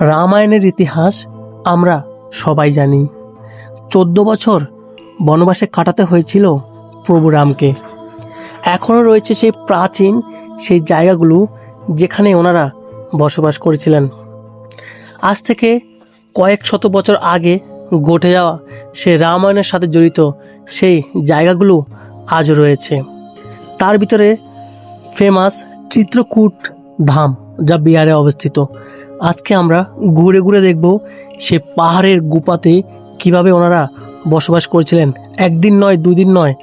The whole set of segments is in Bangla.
রামায়ণের ইতিহাস আমরা সবাই জানি। চোদ্দ বছর বনবাসে কাটাতে হয়েছিল প্রভু রামকে। এখনও রয়েছে সেই প্রাচীন সেই জায়গাগুলো যেখানে ওনারা বসবাস করেছিলেন। আজ থেকে কয়েক শত বছর আগে ঘটে যাওয়া সে রামায়ণের সাথে জড়িত সেই জায়গাগুলো আজও রয়েছে। তার ভিতরে ফেমাস চিত্রকূট ধাম যা বিহারে অবস্থিত। আজকে আমরা ঘুরে ঘুরে দেখব সে পাহাড়ের গুপাতে কীভাবে ওনারা বসবাস করেছিলেন। একদিন নয়, দুদিন নয়,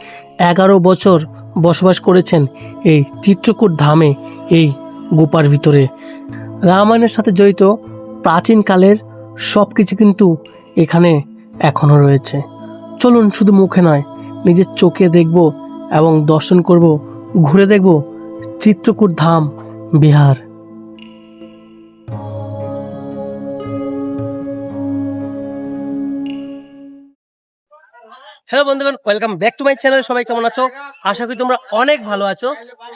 এগারো বছর বসবাস করেছেন এই চিত্রকূট ধামে, এই গুপার ভিতরে। রামায়ণের সাথে জড়িত প্রাচীনকালের সব কিছু কিন্তু এখানে এখনও রয়েছে। চলুন শুধু মুখে নয়, নিজের চোখে দেখব এবং দর্শন করব, ঘুরে দেখব চিত্রকূট ধাম, বিহার। হ্যালো বন্ধুগণ welcome back to my channel সবাই কেমন আছো? আশা করি তোমরা অনেক ভালো আছো।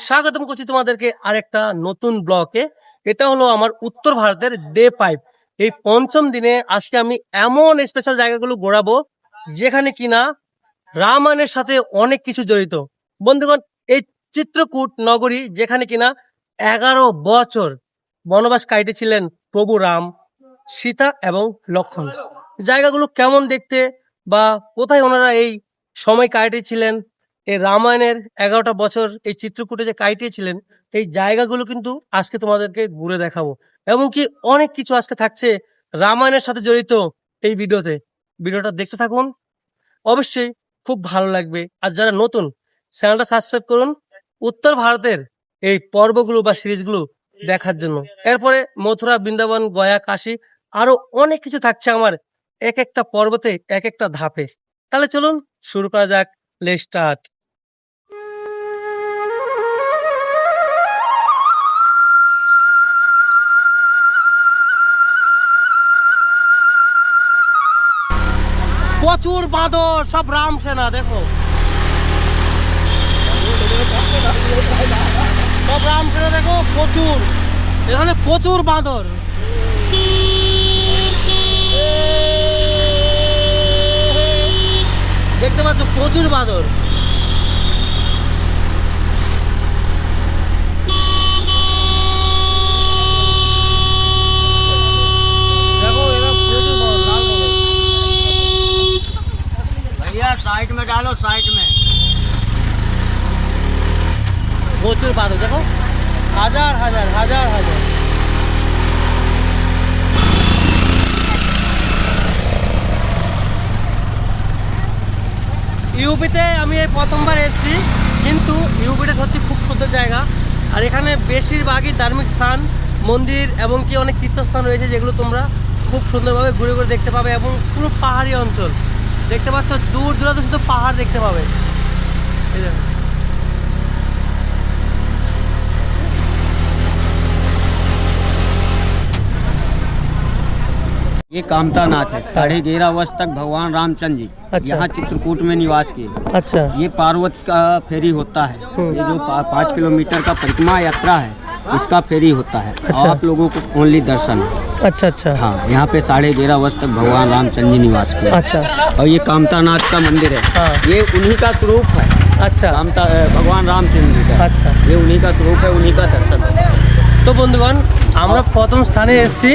স্বাগতম করছি তোমাদেরকে আরেকটা নতুন ব্লকে এটা হলো আমার উত্তর ভারতের ডে ফাইভ এই পঞ্চম দিনে আজকে আমি এমন স্পেশাল জায়গাগুলো ঘোরাবো, যেখানে কিনা রামায়ণের সাথে অনেক কিছু জড়িত। বন্ধুগণ, এই চিত্রকূট নগরী, যেখানে কিনা এগারো বছর বনবাস কাটিয়েছিলেন প্রভু রাম, সীতা এবং লক্ষণ। জায়গাগুলো কেমন দেখতে? বা কোথায় ওনারা এই সময় কাটিয়েছিলেন, এই রামায়ণের এগারোটা বছর এই চিত্রকূটে যে কাটিয়েছিলেন, এই জায়গাগুলো কিন্তু আজকে তোমাদেরকে ঘুরে দেখাবো। এবং কি অনেক কিছু আজকে থাকছে রামায়ণের সাথে জড়িত এই ভিডিওতে। ভিডিওটা দেখতে থাকুন। অবশ্যই খুব ভালো লাগবে। আর যারা নতুন, চ্যানেলটা সাবস্ক্রাইব করুন উত্তর ভারতের এই পর্বগুলো বা সিরিজগুলো দেখার জন্য। এরপরে মথুরা, বৃন্দাবন, গয়া, কাশী আরও অনেক কিছু থাকছে আমার এক একটা পর্বতে এক একটা ধাপে। তাহলে চলুন শুরু করা যাক লে স্টার্ট প্রচুর বাঁদর, সব রাম সেনা, দেখো। সব রাম সেনা, দেখো, প্রচুর। এখানে প্রচুর বাঁদর। দেখতে পাচ্ছ প্রচুর বাঁদর দেখো এরা প্রচুর বাঁদর, লাল বাঁদর। भैया साइड में डालो साइड में প্রচুর বাঁদর দেখো হাজার হাজার হাজার হাজার ইউপিতে আমি এই প্রথমবার এসেছি, কিন্তু ইউপিটা সত্যি খুব সুন্দর জায়গা। আর এখানে বেশিরভাগই ধার্মিক স্থান, মন্দির এবং কি অনেক তীর্থস্থান রয়েছে যেগুলো তোমরা খুব সুন্দরভাবে ঘুরে ঘুরে দেখতে পাবে এবং পুরো পাহাড়ি অঞ্চল। দেখতে পাচ্ছ, দূর দূরান্ত শুধু পাহাড় দেখতে পাবে। এই ये कामता नाथ है। साढ़े ग्यारह वर्ष तक भगवान रामचंद्र जी अच्छा। यहाँ चित्रकूट में निवास किए। अच्छा। ये पार्वती का फेरी होता है। हम्म। ये जो पा, पाँच किलोमीटर का परिक्रमा यात्रा है इसका फेरी होता है। अच्छा। आप लोगों को ओनली दर्शन। अच्छा अच्छा। हाँ यहाँ पे साढ़े ग्यारह वर्ष तक भगवान रामचंद्र जी निवास किए। अच्छा। और ये कामता नाथ का मंदिर है। हाँ। ये उन्हीं का स्वरूप है। अच्छा। कामता भगवान रामचंद्र जी का। अच्छा। ये उन्हीं का स्वरूप है उन्हीं का दर्शन। है तो बुंदगन আমরা প্রথম স্থানে এসেছি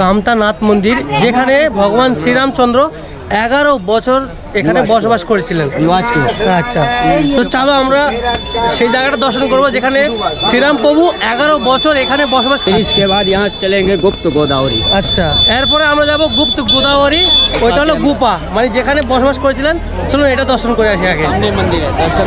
কামতানাথ মন্দির যেখানে ভগবান শ্রীরামচন্দ্র এগারো বছর এখানে বসবাস করেছিলেন। আচ্ছা। তো চলো আমরা সেই জায়গাটা দর্শন করব যেখানে শ্রীরাম প্রভু এগারো বছর এখানে বসবাস করেছিলেন। গুপ্ত গোদাবরী আচ্ছা। এরপরে আমরা যাব গুপ্ত গোদাবরী ওইটা হলো গুপা মানে যেখানে বসবাস করেছিলেন। চলুন এটা দর্শন করে আসি আগে। মন্দিরে দর্শন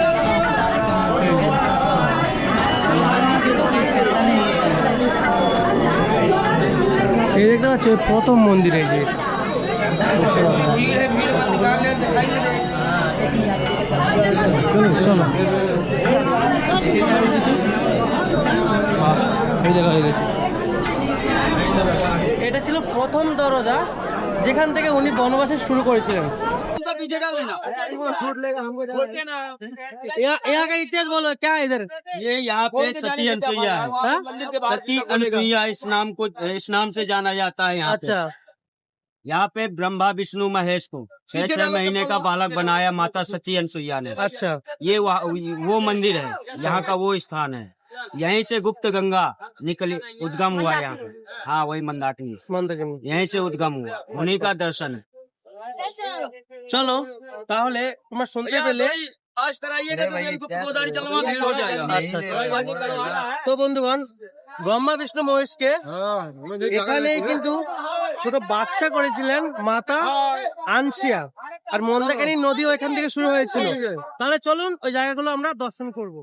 এই দেখতে পাচ্ছ প্রথম মন্দির এই যে। চলো। এটা ছিল প্রথম দরজা, যেখান থেকে উনি বনবাসে শুরু করেছিলেন। यहाँ यहाँ का इतिहास बोलो क्या है इधर? ये यहाँ पे सती अनुसुईया है हाँ? सती अनुसुईया इस नाम को इस नाम से जाना जाता है यहाँ अच्छा। यहाँ पे ब्रह्मा विष्णु महेश को छह छह महीने का बालक बनाया माता सती अनुसुईया ने। अच्छा। ये वहाँ- वो मंदिर है यहाँ का वो स्थान है। यहीं से गुप्त गंगा निकली उद्गम हुआ यहाँ पे। हाँ वही मंदाकिनी। मंदकिनी। यहीं से उद्गम हुआ। उन्हीं का दर्शन है। চলো তাহলে তোমরা শুনতে পেলে তো বন্ধুগণ ব্রহ্মা বিষ্ণু মহেশকে এখানেই কিন্তু ছোট বাচ্চা করেছিলেন মাতা আনসিয়া। আর মন্দাকানি নদী এখান থেকে শুরু হয়েছিল। তাহলে চলুন ওই জায়গাগুলো আমরা দর্শন করব।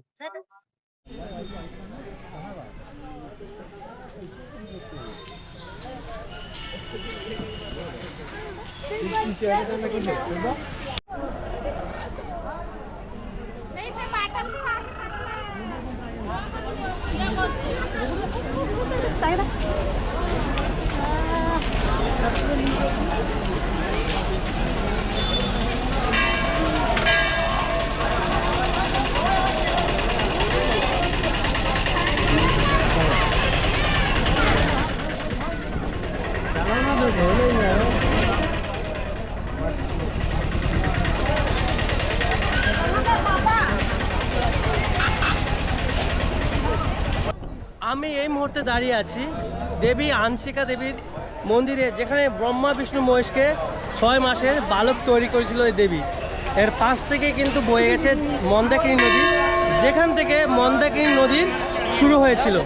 Hiçbir şey yerden şey. de আমি এই মুহূর্তে দাঁড়িয়ে আছি দেবী আনসিকা দেবীর মন্দিরে, যেখানে ব্রহ্মা, বিষ্ণু, মহেশকে ছয় মাসের বালক তৈরি করেছিল এই দেবী। এর পাশ থেকে কিন্তু বয়ে গেছে মন্দাকিনী নদী, যেখান থেকে মন্দাকিনী নদীর শুরু হয়েছিল।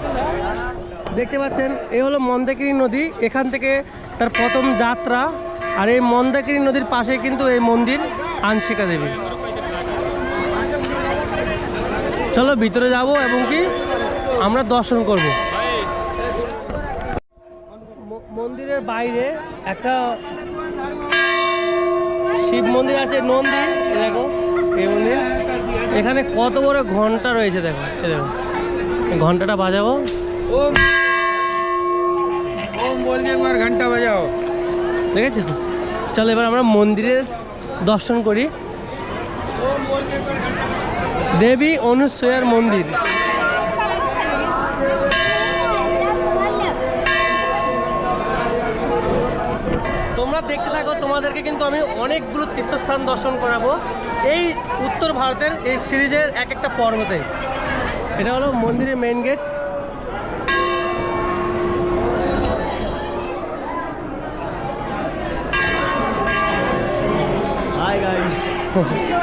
দেখতে পাচ্ছেন, এ হলো মন্দাকিনী নদী, এখান থেকে তার প্রথম যাত্রা, আর এই মন্দাকিনী নদীর পাশে কিন্তু এই মন্দির আনসিকা দেবী। চলো ভিতরে যাব এবং কি আমরা দর্শন করব। মন্দিরের বাইরে একটা শিব মন্দির আছে নন্দী দেখো এই মন্দির। এখানে কত বড় ঘণ্টা রয়েছে দেখো দেখো। ঘন্টাটা বাজাবো। ওম ওম একবার ঘণ্টা বাজাও। দেখেছ? চলো এবার আমরা মন্দিরের দর্শন করি। দেবী অনুসয়ার মন্দির। তোমরা দেখতে থাকো, তোমাদেরকে কিন্তু আমি অনেকগুলো তীর্থস্থান দর্শন করাবো। এই উত্তর ভারতের এই সিরিজের এক একটা পর্বতে। এটা হলো মন্দিরের মেন গেট হাই গাইজ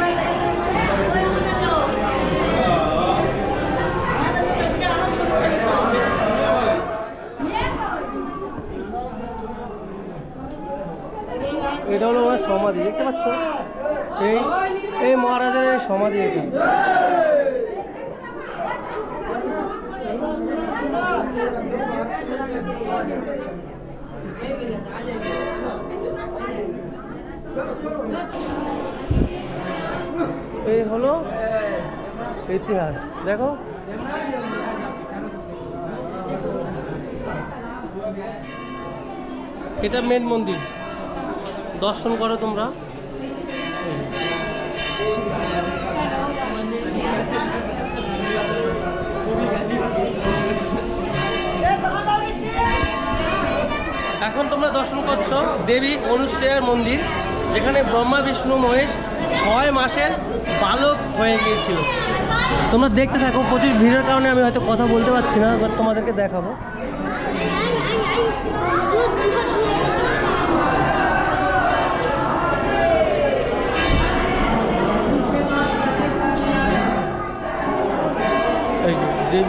সমাধি, দেখতে পাচ্ছ? এই এই মহারাজের এই সমাধি এটা এই হলো ইতিহাস। দেখো। এটা মেন মন্দির। দর্শন করো তোমরা। এখন তোমরা দর্শন করছ দেবী অনুসূয়ার মন্দির, যেখানে ব্রহ্মা, বিষ্ণু, মহেশ ছয় মাসের বালক হয়ে গিয়েছিল। তোমরা দেখতে থাকো, প্রচুর ভিড়ের কারণে আমি হয়তো কথা বলতে পারছি না তোমাদেরকে দেখাবো। এই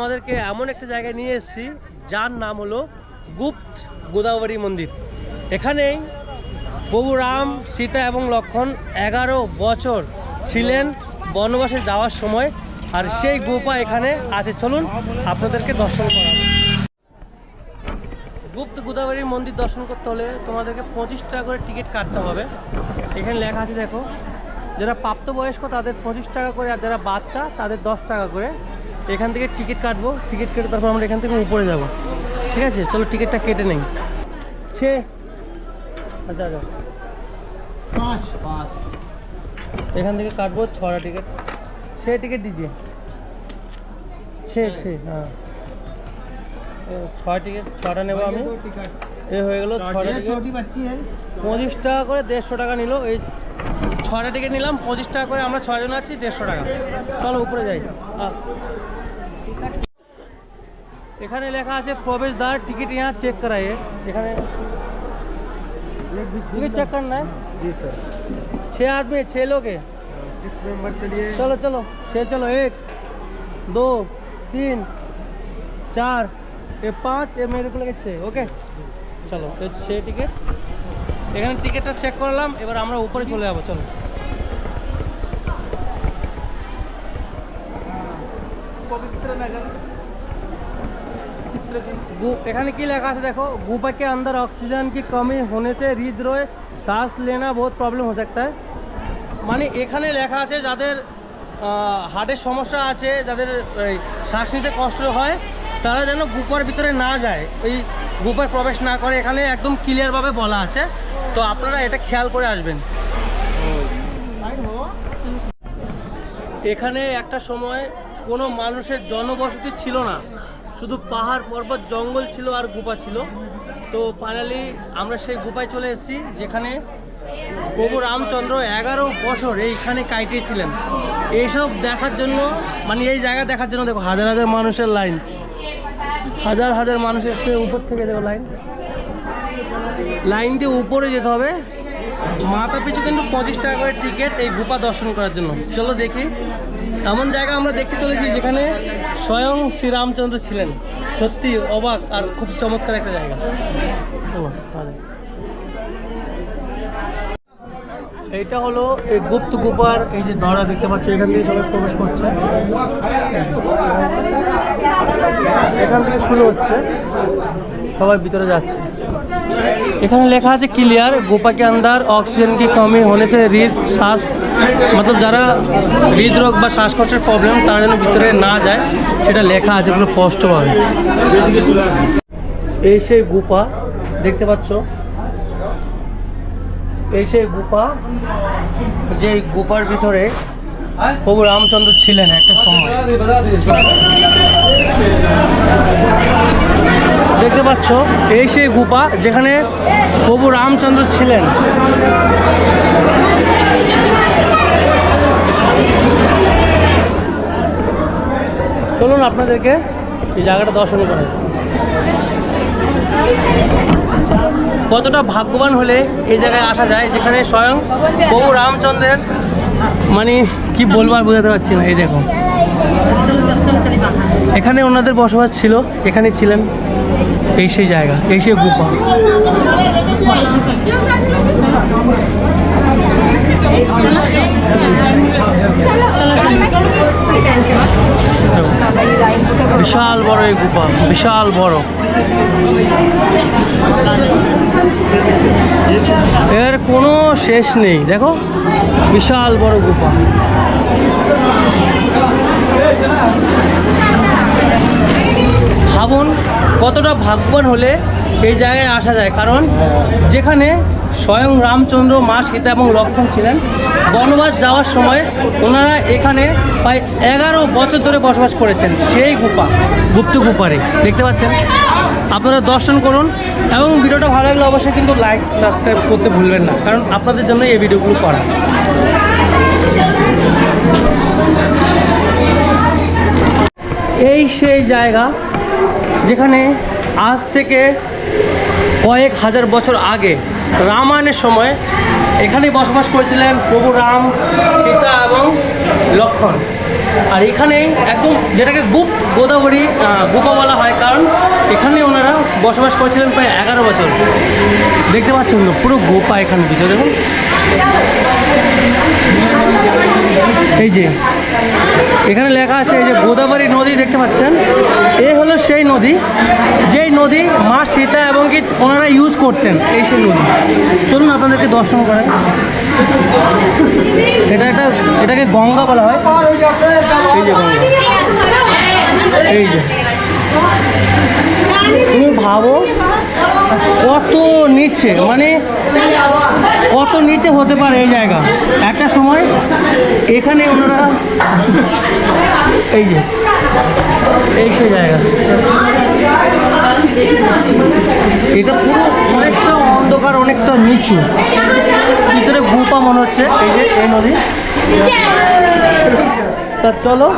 তোমাদেরকে এমন একটা জায়গায় নিয়ে এসেছি, যার নাম হলো গুপ্ত গোদাবরী মন্দির। এখানেই প্রভু রাম, সীতা এবং লক্ষণ এগারো বছর ছিলেন বনবাসে যাওয়ার সময়, আর সেই গুপা এখানে আছে। চলুন আপনাদেরকে দর্শন করা গুপ্ত গোদাবরী মন্দির দর্শন করতে হলে তোমাদেরকে পঁচিশ টাকা করে টিকিট কাটতে হবে। এখানে লেখা আছে, দেখো, যারা প্রাপ্তবয়স্ক তাদের পঁচিশ টাকা করে, আর যারা বাচ্চা তাদের দশ টাকা করে। এখান থেকে টিকিট কাটবো টিকিট কেটে তারপর আমরা এখান থেকে উপরে যাব। ঠিক আছে? চলো টিকিটটা কেটে নেই। ছে। আচ্ছা আচ্ছা পাঁচ। পাঁচ। এখান থেকে কাটবো ছটা টিকিট। ছে টিকিট দিজিয়ে ছে ছে হ্যাঁ।, হ্যাঁ। ছয় টিকিট ছটা নেব আমি। এ হয়ে গেলো ছটা পঁচিশ টাকা করে দেড়শো টাকা নিল। এই ছটা টিকিট নিলাম পঁচিশ টাকা করে আমরা ছজন আছি দেড়শো টাকা। চলো উপরে যাই। হ্যাঁ এখানে লেখা আছে প্রবেশদ্বার টিকিট यहाँ চেক कराइए এখানে टिकट चेक करना है जी सर छः आदमी है, छः लोग है सिक्स मेंबर चलिए चलो चलो छः चलो एक दो तीन चार ये पाँच ये मेरे को लगे छः ओके চলো এই ছয় টিকিট এখানে টিকিটটা চেক করলাম এবার আমরা উপরে চলে যাবো চলো এখানে কি লেখা আছে দেখো गुफा के अंदर ऑक्सीजन की कमी होने से हृदय सांस लेना बहुत प्रॉब्लम हो सकता है মানে এখানে লেখা আছে যাদের হার্টের সমস্যা আছে যাদের এই, শ্বাস নিতে কষ্ট হয় তারা যেন গুপার ভিতরে না যায় ওই গুপার প্রবেশ না করে এখানে একদম ক্লিয়ারভাবে বলা আছে তো আপনারা এটা খেয়াল করে আসবেন এখানে একটা সময় কোনো মানুষের জনবসতি ছিল না। শুধু পাহাড় পর্বত, জঙ্গল ছিল আর গুপা ছিল। তো ফাইনালি আমরা সেই গুপায় চলে এসেছি, যেখানে প্রভু রামচন্দ্র এগারো বছর এইখানে কাটিয়েছিলেন। এইসব দেখার জন্য মানে এই জায়গা দেখার জন্য দেখো, হাজার হাজার মানুষের লাইন। হাজার হাজার মানুষ এসছে উপর থেকে দেখো লাইন। লাইন দিয়ে উপরে যেতে হবে। মাথা পিছু কিন্তু পঁচিশ টাকা করে টিকিট এই গুপা দর্শন করার জন্য। চলো দেখি। এমন জায়গা আমরা দেখতে চলেছি যেখানে স্বয়ং শ্রীরামচন্দ্র ছিলেন। সত্যি অবাক আর খুব চমৎকার একটা জায়গা। এইটা হলো এই গুপ্ত গুপার এই যে দরজা দেখতে পাচ্ছ, এখান থেকে সবাই প্রবেশ করছে। এখান থেকে শুরু হচ্ছে। সবাই ভিতরে যাচ্ছে। এখানে লেখা আছে ক্লিয়ার गोपा के अंदर ऑक्सीजन की कमी होने से हृद শ্বাস মতলব যারা হৃদরোগ বা শ্বাসকষ্টের প্রবলেম তারা যেন ভিতরে না যায় সেটা লেখা আছে পুরো স্পষ্টভাবে এই সেই গুপা দেখতে পাচ্ছ এই সেই গুপা যে গুপার ভিতরে প্রভু রামচন্দ্র ছিলেন একটা সময় দেখতে পাচ্ছ, এই সেই গুপা যেখানে প্রভু রামচন্দ্র ছিলেন। চলুন আপনাদেরকে এই জায়গাটা দর্শন করে কতটা ভাগ্যবান হলে এই জায়গায় আসা যায়, যেখানে স্বয়ং প্রভু রামচন্দ্রের মানে কি বলবার বোঝাতে পারছি না, এই দেখো। এখানে ওনাদের বসবাস ছিল এখানে ছিলেন এই সেই জায়গা এই সেই গুপা বিশাল বড় এই গুপা বিশাল বড় এর কোনো শেষ নেই দেখো বিশাল বড় গুফা ভাবুন কতটা ভাগ্যবান হলে এই জায়গায় আসা যায়? কারণ যেখানে স্বয়ং রামচন্দ্র, মা সীতা এবং লক্ষ্মণ ছিলেন, বনবাস যাওয়ার সময় ওনারা এখানে প্রায় এগারো বছর ধরে বসবাস করেছেন, সেই গুপা গুপ্ত গুপারে দেখতে পাচ্ছেন? আপনারা দর্শন করুন এবং ভিডিওটা ভালো লাগলে অবশ্যই কিন্তু লাইক সাবস্ক্রাইব করতে ভুলবেন না, কারণ আপনাদের জন্য এই ভিডিওগুলো করা। এই সেই জায়গা যেখানে আজ থেকে কয়েক হাজার বছর আগে রামায়ণের সময় এখানে বসবাস করেছিলেন প্রভু রাম, সীতা এবং লক্ষণ। আর এখানে একদম যেটাকে গুপ গোদাবরী গুপা বলা হয়, কারণ এখানে ওনারা বসবাস করেছিলেন প্রায় এগারো বছর। দেখতে পাচ্ছেন পুরো গোপা এখানে ভিতরে। দেখুন এই যে এখানে লেখা আছে এই যে গোদাবরী নদী দেখতে পাচ্ছেন। এ হলো সেই নদী, যেই নদী মা সীতা এবং কি ওনারা ইউজ করতেন, এই সেই নদী। চলুন আপনাদেরকে দর্শন করেন এটা একটা, এটাকে গঙ্গা বলা হয়। এই যে গঙ্গা। এই যে। তুমি ভাবো, কত নিচে মানে কত নিচে হতে পারে এই জায়গা। একটা সময় এখানে ওনারা এই যে, এই সেই জায়গা। এটা পুরো অনেকটা অন্ধকার, অনেকটা নিচু। ভিতরে গুপা মনে হচ্ছে, এই যে এই নদী। তা চলো,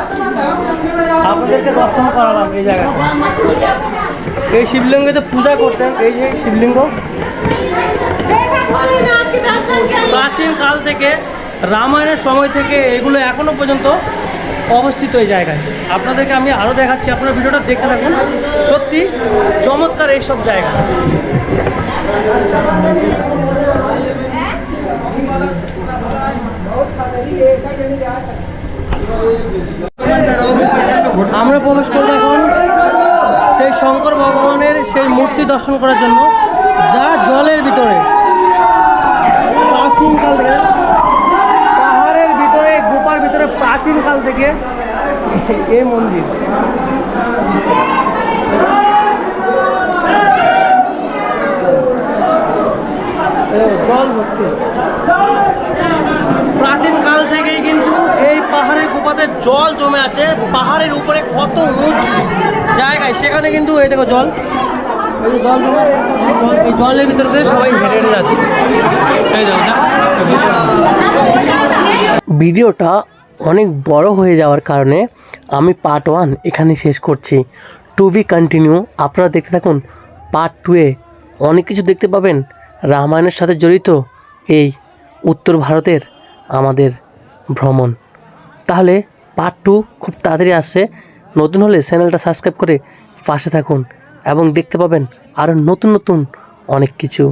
আপনাদেরকে দর্শন করালাম এই জায়গাটা। এই শিবলিঙ্গতে পূজা করতেন, এই যে শিবলিঙ্গ। প্রাচীন কাল থেকে রামায়ণের সময় থেকে এগুলো এখনও পর্যন্ত অবস্থিত এই জায়গায়। আপনাদেরকে আমি আরও দেখাচ্ছি, আপনারা ভিডিওটা দেখতে থাকুন। সত্যি চমৎকার এইসব জায়গা। আমরা প্রবেশ করব এখন সেই শঙ্কর ভগবানের সেই মূর্তি দর্শন করার জন্য, যা জলের ভিতরে। প্রাচীনকাল থেকে পাহাড়ের ভিতরে গুপার ভিতরে প্রাচীনকাল থেকে এই মন্দির। জল ভর্তি। প্রাচীন কাল থেকেই কিন্তু এই পাহাড়ের গুপাতে জল জমে আছে। পাহাড়ের উপরে কত উঁচু জায়গায়, সেখানে কিন্তু এই দেখো জল। এই জলের ভিতর দিয়ে সবাই হেঁটে হেঁটে যাচ্ছে। ভিডিওটা অনেক বড় হয়ে যাওয়ার কারণে আমি পার্ট ওয়ান এখানে শেষ করছি। টু বি কন্টিনিউ আপনারা দেখতে থাকুন পার্ট টুয়ে অনেক কিছু দেখতে পাবেন। রামায়ণের সাথে জড়িত এই উত্তর ভারতের আমাদের ভ্রমণ। তাহলে পার্ট টু খুব তাড়াতাড়ি আসছে। নতুন হলে চ্যানেলটা সাবস্ক্রাইব করে পাশে থাকুন। এবং দেখতে পাবেন আরও নতুন নতুন অনেক কিছু।